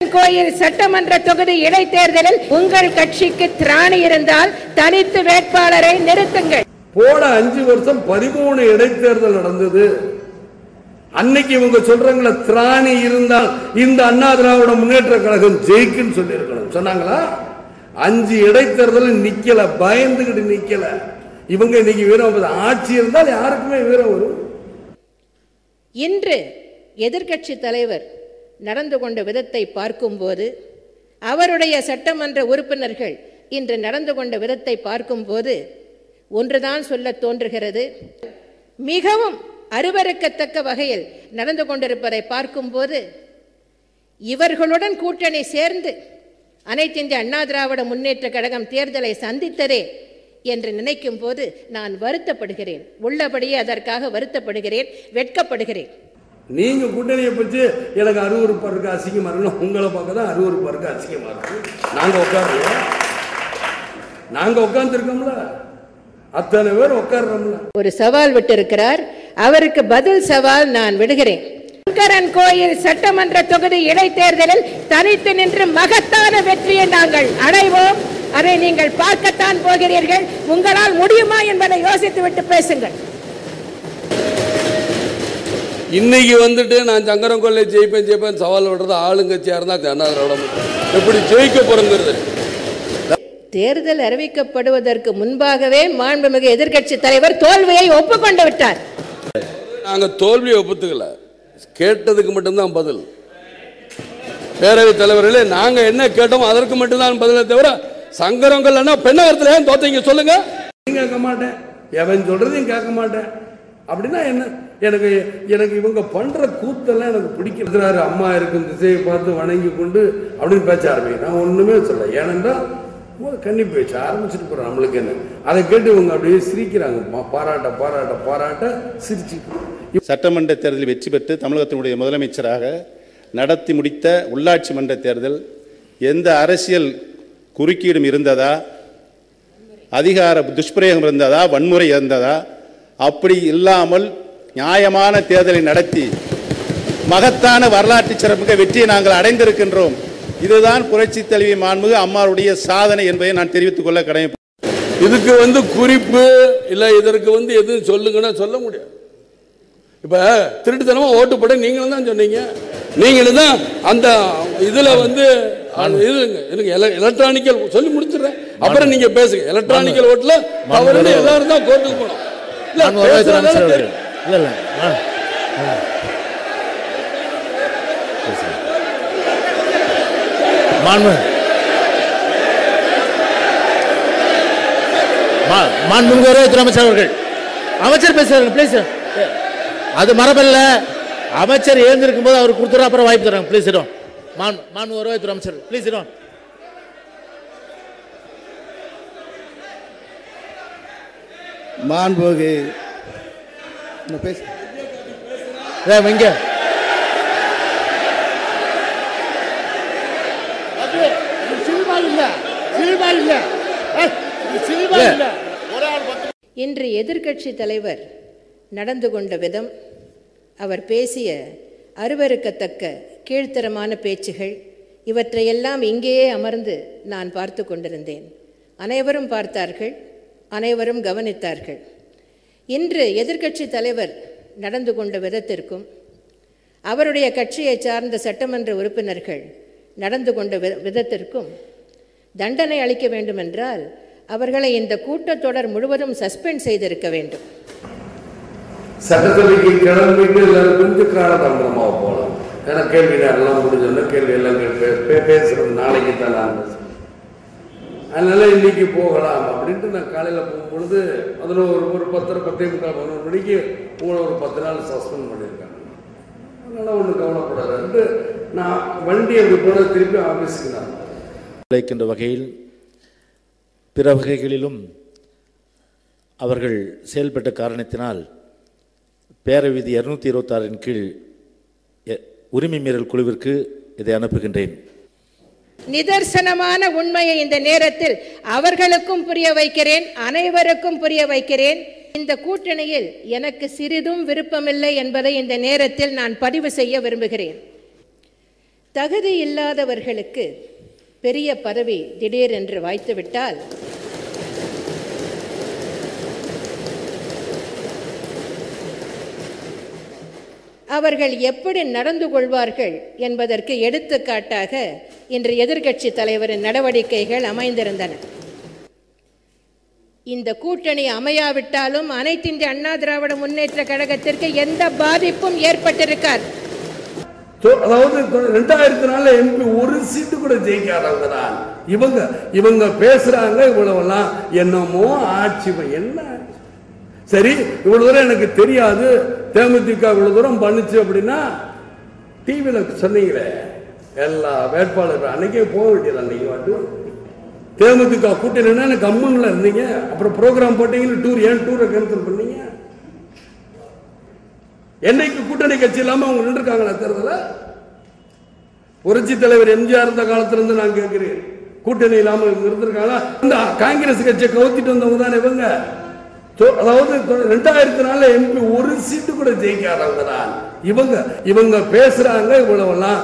கோயில் சட்டமன்ற தொகுதி இடைத்தேர்தலில் உங்கள் கட்சிக்கு திராணி இருந்தால் தனித்து வேட்பாளரை நிறுத்துங்கள். போன அஞ்சு வருஷம் பதிமூணு இடைத்தேர்தல் நடந்தது. அன்னைக்கு இவங்க சொல்றாங்களே திராணி இருந்தால் இந்த அண்ணா திராவிட முன்னேற்ற கழகம் ஜெயிக்குன்னு சொல்லியிருக்கணும். சொன்னாங்களா? அஞ்சு இடைத்தேர்தல் நிக்கல பயந்துகிட்டு நிக்கல. இவங்க இன்னைக்கு வீரம் ஆட்சி இருந்தால் யாருக்குமே வீரம் வரும். இன்று எதிர்க்கட்சி தலைவர் நடந்து கொண்ட விதத்தை பார்க்கும்போது அவருடைய சட்டமன்ற உறுப்பினர்கள் இன்று நடந்து கொண்ட விதத்தை பார்க்கும்போது ஒன்றுதான் சொல்ல தோன்றுகிறது. மிகவும் அருவருக்கத்தக்க வகையில் நடந்து கொண்டிருப்பதை பார்க்கும்போது இவர்களுடன் கூட்டணி சேர்ந்து அனைத்து இந்திய அண்ணா திராவிட முன்னேற்ற கழகம் தேர்தலை சந்தித்ததே என்று நினைக்கும் போது நான் வருத்தப்படுகிறேன். உள்ளபடியே அதற்காக வருத்தப்படுகிறேன் வெட்கப்படுகிறேன். நீங்க கூட்டணியை பற்றி எனக்கு அருவருப்பா இருக்கு அசிங்கமா இருக்கு உங்களை பார்க்க தான் அருவருப்பா இருக்கு அசிங்கமா இருக்கு. நாங்க உட்காருவோம் நாங்க உட்காந்துருக்கோம்ல அத்தனை பேர் உட்கார்றோம்ல. ஒரு சவால் விட்டிருக்கிறார். அவருக்கு பதில் சவால் நான் விடுகிறேன். சங்கரன் கோயில் சட்டமன்ற தொகுதி இடைத்தேர்தலில் தனித்து நின்று மகத்தான வெற்றியை நாங்கள் அடைவோம். அதை நீங்கள் பார்க்கத்தான் போகிறீர்கள். உங்களால் முடியுமா என்பதை யோசித்து விட்டு பேசுங்கள். இன்னைக்கு வந்துட்டு நான் சங்கரம் கொள்ளை ஜெயிப்பேன் ஜெயிப்பேன் சவால் விடுறது ஆளுங்கட்சியா இருந்தா அண்ணா திராவிட முன்னேற்ற எப்படி ஜெயிக்க போறோங்கிறது. தேர்தல் அறிவிக்கப்படுவதற்கு முன்பாகவே மாண்புமிகு எதிர்க்கட்சி தலைவர் தோல்வியை ஒப்புக்கொண்டு விட்டார். நாங்க தோல்வியை ஒப்புத்துக்கல. கேட்டதுக்கு மட்டும்தான் பதில். பேரவைத் தலைவர்களே நாங்க என்ன கேட்டோமோ அதற்கு மட்டும்தான் பதிலே தவிர சங்கரங்கள்னா பெண்ணகரத்துல ஏன் தோத்தீங்க சொல்லுங்க. கேட்க மாட்டேன். எவன் சொல்றதையும் கேட்க மாட்டேன். அப்படின்னா என்ன? எனக்கு எனக்கு இவங்க பண்ற கூத்தெல்லாம் எனக்கு பிடிக்கிறாரு அம்மா இருக்கும் திசையை பார்த்து வணங்கி கொண்டு அப்படின்னு பேச்ச ஆரம்பிக்கிறேன். நான் ஒண்ணுமே சொல்ல ஏனென்றால் கன்னி பேச்சு ஆரம்பிச்சுட்டு போறோம் நம்மளுக்கு என்ன? அதை கேட்டு இவங்க அப்படியே சிரிக்கிறாங்க. பாராட்ட பாராட்ட பாராட்ட சிரிச்சு சட்டமன்ற தேர்தலில் வெற்றி பெற்று தமிழகத்தினுடைய முதலமைச்சராக நடத்தி முடித்த உள்ளாட்சி மன்ற தேர்தல் எந்த அரசியல் குறுக்கீடும் இருந்ததா? அதிகார துஷ்பிரயோகம் இருந்ததா? வன்முறை இருந்ததா? அப்படி இல்லாமல் நியாயமான தேர்தலை நடத்தி மகத்தான வரலாற்று சிறப்புமிக்க வெற்றியை நாங்கள் அடைந்திருக்கின்றோம். இதுதான் புரட்சி தலைவி மாண்புமிகு அம்மாவுடைய சாதனை என்பதை நான் தெரிவித்துக் கொள்ள கடமை இதுக்கு வந்து குறிப்பு இல்ல இதற்கு வந்து எதுவும் சொல்லுங்கன்னா சொல்ல முடியாது. இப்ப திருட்டுத்தனமா ஓட்டு போட நீங்களும் தான் சொன்னீங்க. நீங்களும் தான் அந்த இதுல வந்து இதுங்க எனக்கு எலக்ட்ரானிக்கல் சொல்லி முடிச்சிடுறேன். அப்புறம் நீங்க பேசுங்க. எலக்ட்ரானிக்கல் ஓட்டுல அவருடைய எல்லாரும் தான் கோர்ட்டுக்கு போனோம் இல்ல, இல்லை இல்லை. பேசுறதால ஆ. மாண்பு மா- மாண்புமிகு வருவாய்த்துறை அமைச்சர் அவர்கள். அமைச்சர் பேசுறாங்க ப்ளீஸ் அது மரபல்ல. அமைச்சர் எழுந்திருக்கும் போது அவர் கொடுத்துரு அப்புறம் வாய்ப்பு தராங்க. ப்ளீஸ் இடம் மான் மாண்பு வருவாய்த்துறை அமைச்சர். ப்ளீஸ் இடம் மாண்புமிகு நான் பேச ஏய், இங்க இன்று எதிர்க்கட்சி தலைவர் நடந்து கொண்ட விதம் அவர் பேசிய அருவருக்கத்தக்க கீழ்த்தரமான பேச்சுகள் இவற்றையெல்லாம் இங்கேயே அமர்ந்து நான் பார்த்து கொண்டிருந்தேன். அனைவரும் பார்த்தார்கள் அனைவரும் கவனித்தார்கள். இன்று எதிர்க்கட்சி தலைவர் நடந்து கொண்ட விதத்திற்கும் அவருடைய கட்சியை சார்ந்த சட்டமன்ற உறுப்பினர்கள் நடந்து கொண்ட விதத்திற்கும் தண்டனை அளிக்க வேண்டுமென்றால் அவர்களை இந்த கூட்டத்தொடர் முழுவதும் சஸ்பெண்ட் செய்திருக்க வேண்டும். சட்டசபைக்கு கிளம்பிட்டு எல்லாரும் கொஞ்சம் காலதாமதமாக போகலாம். ஏன்னா கேள்வி நேரம்லாம் முடிஞ்சோன்னா கேள்வி எல்லாம் பேசுறது நாளைக்கு தான் நான் பேசுறேன் அதனால இன்னைக்கு போகலாம் அப்படின்ட்டு நான் காலையில் போகும்பொழுது அதில் ஒரு ஒரு பத்தரை பத்தே முக்கால் பதினொரு மணிக்கு உங்களை ஒரு பத்து நாள் சஸ்பெண்ட் பண்ணியிருக்காங்க. அதனால் ஒன்றும் கவலைப்படாதுன்ட்டு நான் வண்டி அப்படி போன திருப்பி ஆஃபீஸுக்கு நான் உழைக்கின்ற வகையில் பிற வகைகளிலும் அவர்கள் செயல்பட்ட காரணத்தினால் பேரவிதி இருநூத்தி இருபத்தாறின் கீழ் எ- உரிமை மீறல் குழுவிற்கு இதை அனுப்புகின்றேன். நிதர்சனமான உண்மையை இந்த நேரத்தில் அவர்களுக்கும் புரிய வைக்கிறேன் அனைவருக்கும் புரிய வைக்கிறேன். இந்த கூட்டணியில் எனக்கு சிறிதும் விருப்பமில்லை என்பதை இந்த நேரத்தில் நான் பதிவு செய்ய விரும்புகிறேன். தகுதி இல்லாதவர்களுக்கு பெரிய பதவி திடீரென்று வாய்த்துவிட்டால் அவர்கள் எப்படி நடந்து கொள்வார்கள் என்பதற்கு எடுத்துக்காட்டாக இன்று எதிர்க்கட்சி தலைவரின் நடவடிக்கைகள் அமைந்திருந்தன. இந்த கூட்டணி அமையாவிட்டாலும் அனைத்து இந்திய அண்ணா திராவிட முன்னேற்ற கழகத்திற்கு எந்த பாதிப்பும் ஏற்பட்டிருக்கார் அதாவது ரெண்டாயிரத்தி நாலு எம்பி ஒரு சீட்டு கூட ஜெயிக்காதவங்க தான் இவங்க இவங்க பேசுறாங்க இவ்வளவுலாம் என்னமோ ஆட்சி என்ன? சரி இவ்வளவு தூரம் எனக்கு தெரியாது. தேமுதிக இவ்வளவு தூரம் பண்ணுச்சு அப்படின்னா டிவியில் சொன்னீங்களே. எல்லா வேட்பாளர்கள் அன்னைக்கே போக வேண்டியது அன்னைக்கு வாட்டு தேமுதிக கூட்டணின்னா கம்மன்ல இருந்தீங்க? அப்புறம் ப்ரோக்ராம் போட்டீங்கன்னு டூர் ஏன் டூரை கேன்சல் பண்ணீங்க? என்னைக்கு கூட்டணி கட்சி இல்லாம அவங்க நின்றுருக்காங்களா தேர்தல புரட்சி தலைவர் எம்ஜிஆர் இருந்த காலத்திலிருந்து நான் கேட்கிறேன். கூட்டணி இல்லாம இவங்க இருந்திருக்காங்களா? இந்த காங்கிரஸ் கட்சியை கவுத்திட்டு வந்தவங்க தான் இவங்க. அதாவது ரெண்டாயிரத்தி நாலுல எம்பி ஒரு சீட்டு கூட ஜெயிக்காதவங்க தான். இவங்க இவங்க பேசுறாங்க இவ்வளவெல்லாம்.